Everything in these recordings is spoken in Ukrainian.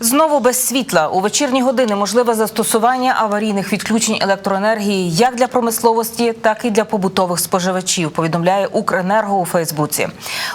Знову без світла у вечірні години можливе застосування аварійних відключень електроенергії як для промисловості, так і для побутових споживачів. Повідомляє Укренерго у Фейсбуці.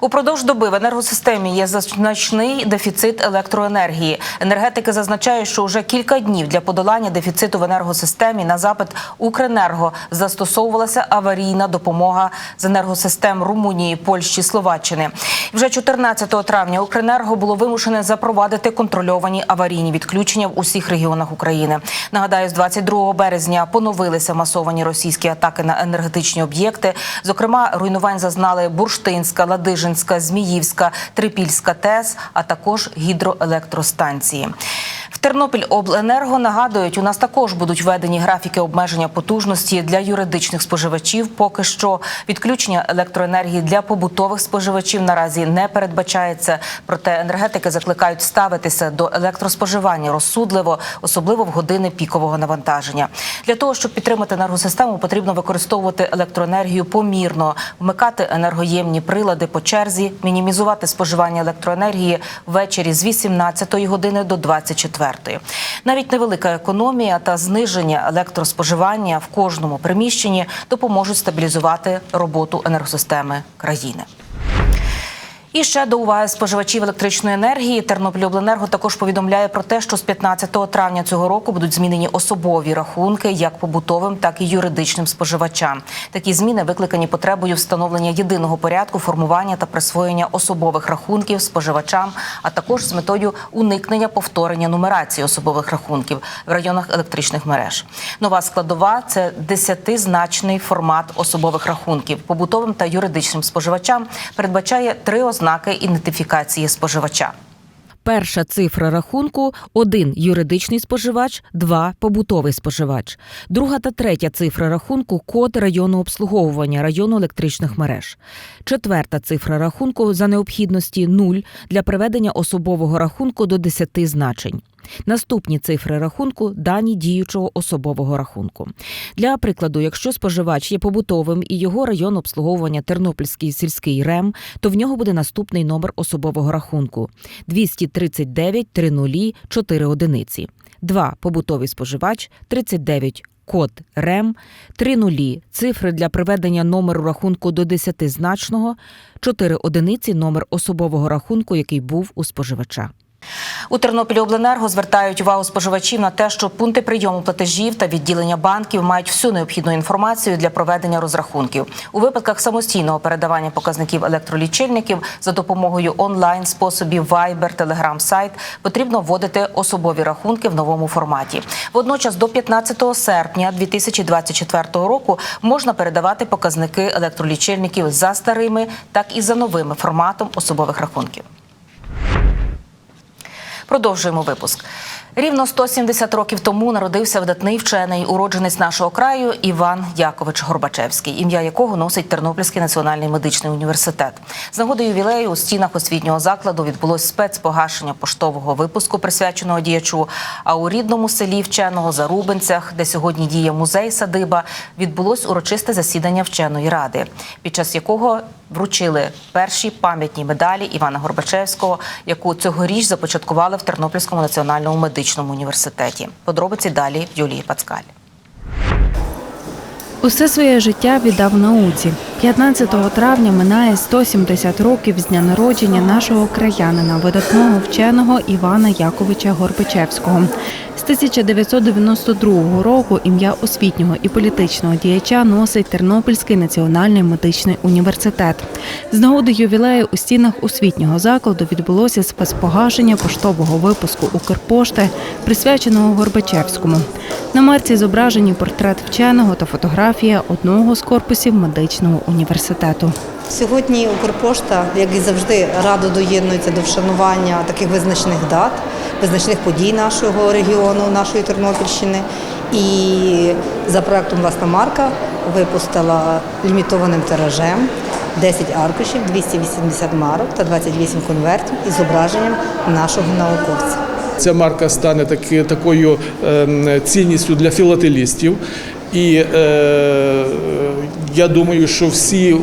Упродовж доби в енергосистемі є значний дефіцит електроенергії. Енергетики зазначають, що вже кілька днів для подолання дефіциту в енергосистемі на запит Укренерго застосовувалася аварійна допомога з енергосистем Румунії, Польщі, Словаччини. Вже 14 травня Укренерго було вимушене запровадити контрольовані аварійні відключення в усіх регіонах України. Нагадаю, з 22 березня поновилися масовані російські атаки на енергетичні об'єкти. Зокрема, руйнувань зазнали Бурштинська, Ладижинська, Зміївська, Трипільська ТЕС, а також гідроелектростанції. В Тернопіль обленерго нагадують, у нас також будуть введені графіки обмеження потужності для юридичних споживачів. Поки що відключення електроенергії для побутових споживачів наразі не передбачається. Проте енергетики закликають ставитися до електроспоживання розсудливо, особливо в години пікового навантаження. Для того щоб підтримати енергосистему, потрібно використовувати електроенергію помірно, вмикати енергоємні прилади по черзі, мінімізувати споживання електроенергії ввечері з 18 години до 24. Навіть невелика економія та зниження електроспоживання в кожному приміщенні допоможуть стабілізувати роботу енергосистеми країни. І ще до уваги споживачів електричної енергії Тернопільобленерго також повідомляє про те, що з 15 травня цього року будуть змінені особові рахунки як побутовим, так і юридичним споживачам. Такі зміни викликані потребою встановлення єдиного порядку формування та присвоєння особових рахунків споживачам, а також з метою уникнення повторення нумерації особових рахунків в районах електричних мереж. Нова складова це десятизначний формат особових рахунків. Побутовим та юридичним споживачам передбачає три ознаки ідентифікації споживача. Перша цифра рахунку 1 юридичний споживач, 2 побутовий споживач. Друга та третя цифра рахунку код району обслуговування району електричних мереж. Четверта цифра рахунку за необхідності 0 для приведення особового рахунку до 10 значень. Наступні цифри рахунку дані діючого особового рахунку. Для прикладу, якщо споживач є побутовим і його район обслуговування Тернопільський сільський РЕМ, то в нього буде наступний номер особового рахунку 239 30 4 одиниці. 2. Побутовий споживач 39 код РЕМ, 3 нулі цифри для приведення номеру рахунку до 10-значного, 4 одиниці номер особового рахунку, який був у споживача. У Тернопілі обленерго звертають увагу споживачів на те, що пункти прийому платежів та відділення банків мають всю необхідну інформацію для проведення розрахунків. У випадках самостійного передавання показників електролічильників за допомогою онлайн способів Viber, Telegram сайт потрібно вводити особові рахунки в новому форматі. Водночас до 15 серпня 2024 року можна передавати показники електролічильників за старими, так і за новими форматом особових рахунків. Продовжуємо випуск. Рівно 170 років тому народився видатний вчений уродженець нашого краю Іван Якович Горбачевський, ім'я якого носить Тернопільський національний медичний університет. З нагоди ювілею у стінах освітнього закладу відбулось спецпогашення поштового випуску, присвяченого діячу. А у рідному селі вченого Зарубинцях, де сьогодні діє музей садиба, відбулось урочисте засідання вченої ради, під час якого вручили перші пам'ятні медалі Івана Горбачевського, яку цьогоріч започаткували в Тернопільському національному медичному університеті. Подробиці далі Юлії Пацкаль. Усе своє життя віддав науці. 15 травня минає 170 років з дня народження нашого краянина, видатного вченого Івана Яковича Горбачевського. З 1992 року ім'я освітнього і політичного діяча носить Тернопільський національний медичний університет. З нагоди ювілею у стінах освітнього закладу відбулося спецпогашення поштового випуску Укрпошти, присвяченого Горбачевському. На марці зображені портрет вченого та фотографія одного з корпусів медичного університету. Сьогодні Укрпошта, як і завжди, радо доєднується до вшанування таких визначних дат, визначних подій нашого регіону, нашої Тернопільщини. І за проектом Власна марка випустила лімітованим тиражем 10 аркушів, 280 марок та 28 конвертів із зображенням нашого науковця. Ця марка стане такою ем, цінністю для філателістів. І е, Я думаю, що всі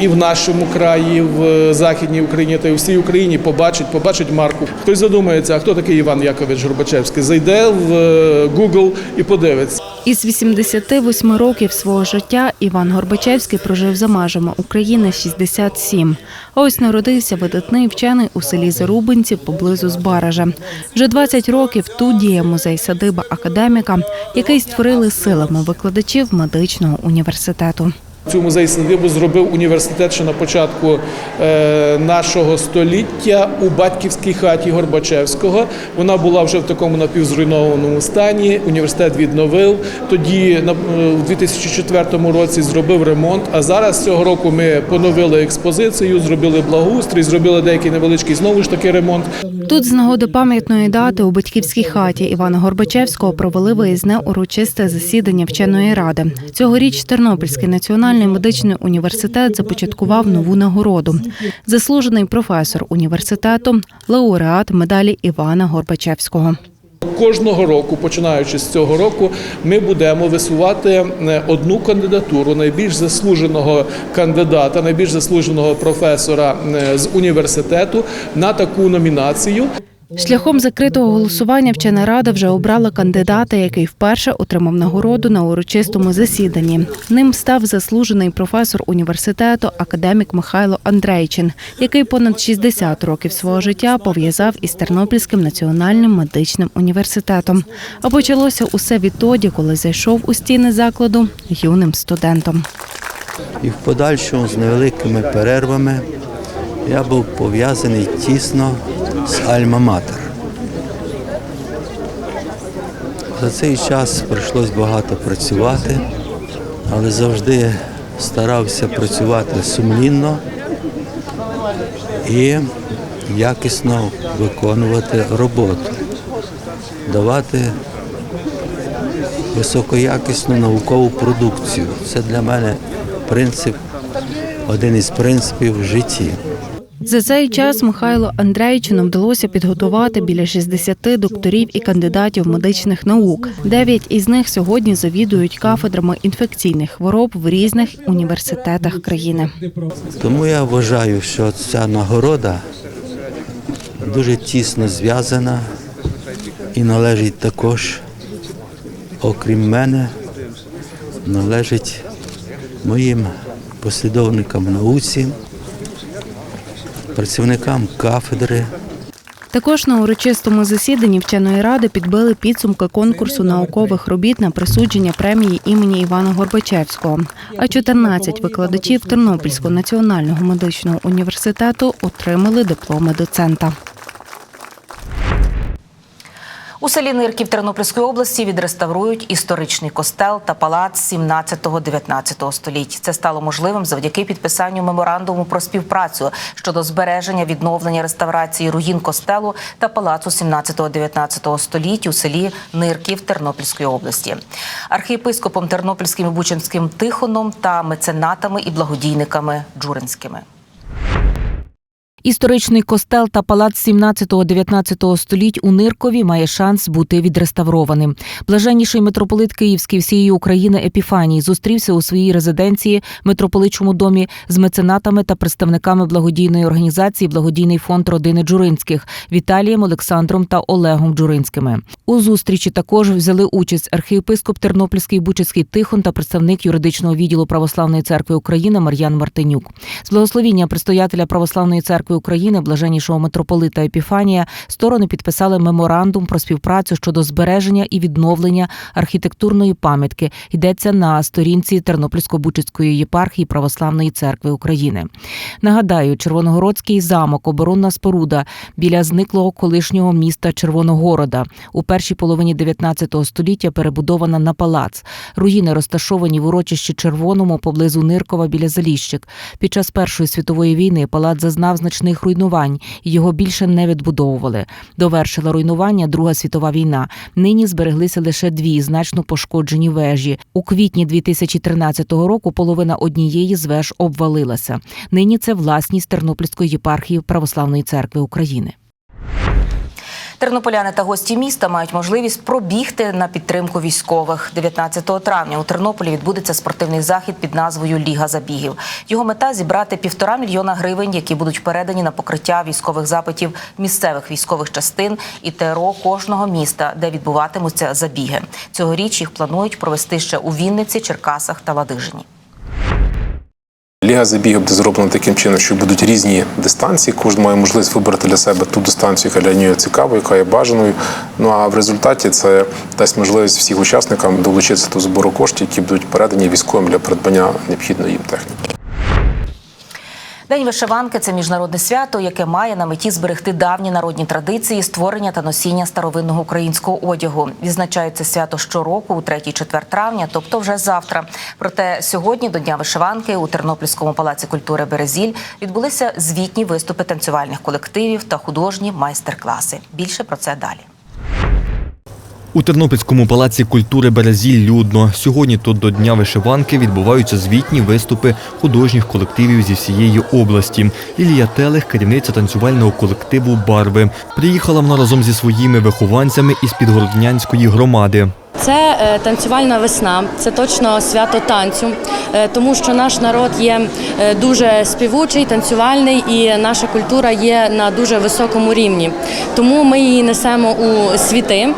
і в нашому краї, в Західній Україні, та й у всій Україні побачать, побачать марку. Хтось задумається, а хто такий Іван Якович Горбачевський? Зайде в е, Google і подивиться. Із 88 років свого життя Іван Горбачевський прожив за межами України 67. Ось народився видатний вчений у селі Зарубинці поблизу Збаража. Вже 20 років тут діє музей садиба академіка, який створили силами викладачів медичного університету. Цю музей садибу зробив університет ще на початку е, нашого століття у батьківській хаті Горбачевського. Вона була вже в такому напівзруйнованому стані. Університет відновив. Тоді на е, в 2004 році зробив ремонт. А зараз цього року ми поновили експозицію, зробили благоустрій, зробили деякий невеличкий знову ж таки ремонт. Тут з нагоди пам'ятної дати у батьківській хаті Івана Горбачевського провели виїзне урочисте засідання вченої ради. Цьогоріч Тернопільський національний медичний університет започаткував нову нагороду. Заслужений професор університету, лауреат медалі Івана Горбачевського. Кожного року, починаючи з цього року, ми будемо висувати е, одну кандидатуру найбільш заслуженого кандидата, найбільш заслуженого професора е, з університету на таку номінацію. Шляхом закритого голосування вчена рада вже обрала кандидата, який вперше отримав нагороду на урочистому засіданні. Ним став заслужений професор університету академік Михайло Андрейчин, який понад 60 років свого життя пов'язав із Тернопільським національним медичним університетом. А почалося усе відтоді, коли зайшов у стіни закладу юним студентом. І в подальшому з невеликими перервами я був пов'язаний тісно з Альма-Матер. За цей час прийшлось багато працювати, але завжди старався працювати сумлінно і якісно виконувати роботу, давати високоякісну наукову продукцію. Це для мене принцип, один із принципів в житті. За цей час Михайлу Андрейчину вдалося підготувати біля 60 докторів і кандидатів медичних наук. Дев'ять із них сьогодні завідують кафедрами інфекційних хвороб в різних університетах країни. Тому я вважаю, що ця нагорода дуже тісно зв'язана і належить також, окрім мене, належить моїм послідовникам науці, працівникам кафедри. Також на урочистому засіданні вченої ради підбили підсумки конкурсу наукових робіт на присудження премії імені Івана Горбачевського. А 14 викладачів Тернопільського національного медичного університету отримали дипломи доцента. У селі Нирків Тернопільської області відреставрують історичний костел та палац 17-19 століть. Це стало можливим завдяки підписанню меморандуму про співпрацю щодо збереження, відновлення реставрації руїн костелу та палацу 17-19 століть у селі Нирків Тернопільської області. Архієпископом Тернопільським Бучинським Тихоном та меценатами і благодійниками Джуринськими. Історичний костел та палац 17-19 століть у Ниркові має шанс бути відреставрованим. Блаженніший митрополит Київський всієї України Епіфаній зустрівся у своїй резиденції митрополичому домі з меценатами та представниками благодійної організації Благодійний фонд родини Джуринських Віталієм, Олександром та Олегом Джуринськими. У зустрічі також взяли участь архієпископ Тернопільський Бучицький Тихон та представник юридичного відділу Православної церкви України Мар'ян Мартинюк. З благословіння предстоятеля Православної церкви України, блаженнішого митрополита Епіфанія, сторони підписали меморандум про співпрацю щодо збереження і відновлення архітектурної пам'ятки. Йдеться на сторінці Тернопільсько-Бучицької єпархії Православної церкви України. Нагадаю, Червоногородський замок, оборонна споруда біля зниклого колишнього міста Червоногорода у першій половині 19 століття перебудована на палац. Руїни розташовані в урочищі Червоному поблизу Ниркова біля Заліщик. Під час Першої світової війни палац зазнав значних руйнувань, його більше не відбудовували. Довершила руйнування Друга світова війна. Нині збереглися лише дві значно пошкоджені вежі. У квітні 2013 року половина однієї з веж обвалилася. Нині це власність Тернопільської єпархії Православної церкви України. Тернополяни та гості міста мають можливість пробігти на підтримку військових. 19 травня у Тернополі відбудеться спортивний захід під назвою Ліга забігів. Його мета зібрати півтора мільйона гривень, які будуть передані на покриття військових запитів місцевих військових частин і ТРО кожного міста, де відбуватимуться забіги. Цьогоріч їх планують провести ще у Вінниці, Черкасах та Ладижині. Ліга забігів буде зроблена таким чином, що будуть різні дистанції. Кожен має можливість вибрати для себе ту дистанцію, яка для нього цікава, яка є бажаною. Ну а в результаті це дасть можливість всіх учасникам долучитися до збору коштів, які будуть передані військовим для придбання необхідної їм техніки. День вишиванки це міжнародне свято, яке має на меті зберегти давні народні традиції, створення та носіння старовинного українського одягу. Відзначається свято щороку у 3-4 травня, тобто вже завтра. Проте сьогодні до Дня вишиванки у Тернопільському палаці культури Березіль відбулися звітні виступи танцювальних колективів та художні майстер-класи. Більше про це далі. У Тернопільському палаці культури Березіль людно. Сьогодні тут до Дня вишиванки відбуваються звітні виступи художніх колективів зі всієї області. Лілія Телех, керівниця танцювального колективу Барви. Приїхала вона разом зі своїми вихованцями із Підгороднянської громади. Це е, танцювальна весна, це точно свято танцю, е, тому що наш народ є е, дуже співучий, танцювальний, і наша культура є на дуже високому рівні. Тому ми її несемо у світи.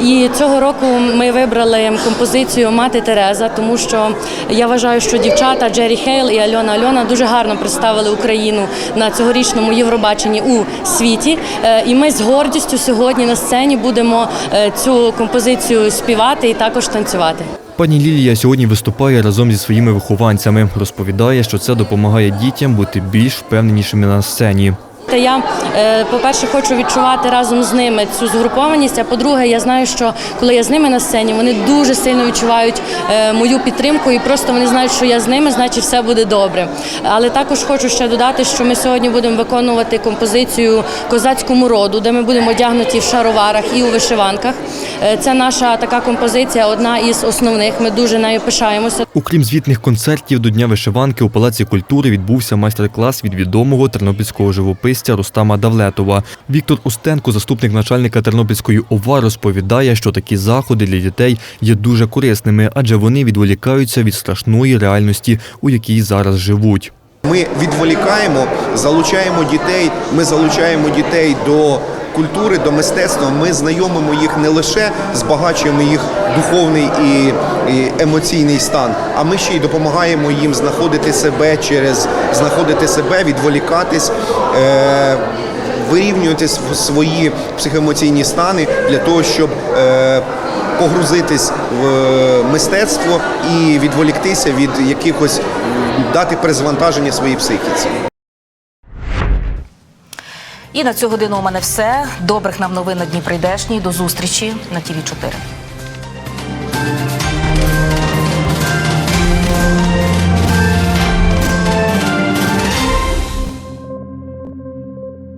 І цього року ми вибрали композицію Мати Тереза, тому що я вважаю, що дівчата Джері Хейл і Альона Альона дуже гарно представили Україну на цьогорічному Євробаченні у світі. І ми з гордістю сьогодні на сцені будемо цю композицію співати і також танцювати. Пані Лілія сьогодні виступає разом зі своїми вихованцями. Розповідає, що це допомагає дітям бути більш впевненішими на сцені. Та я, е, по-перше, хочу відчувати разом з ними цю згрупованість. А по-друге, я знаю, що коли я з ними на сцені, вони дуже сильно відчувають е, мою підтримку, і просто вони знають, що я з ними, значить все буде добре. Але також хочу ще додати, що ми сьогодні будемо виконувати композицію козацькому роду, де ми будемо одягнуті в шароварах і у вишиванках. Е, Це наша така композиція, одна із основних. Ми дуже нею пишаємося. Окрім звітних концертів до Дня вишиванки у Палаці культури відбувся майстер-клас від відомого тернопільського живописця Рустама Давлетова. Віктор Устенко, заступник начальника Тернопільської ОВА, розповідає, що такі заходи для дітей є дуже корисними, адже вони відволікаються від страшної реальності, у якій зараз живуть. Ми відволікаємо, залучаємо дітей. Ми залучаємо дітей до культури, до мистецтва. Ми знайомимо їх не лише збагачуємо їх духовний і, і емоційний стан, а ми ще й допомагаємо їм знаходити себе через знаходити себе, відволікатись. Е- Вирівнювати свої психоемоційні стани для того, щоб е, погрузитись в е, мистецтво і відволіктися від якихось дати перезвантаження своїй психіці. І на цю годину у мене все. Добрих нам новин на дні прийдешній. До зустрічі на ТІВІ 4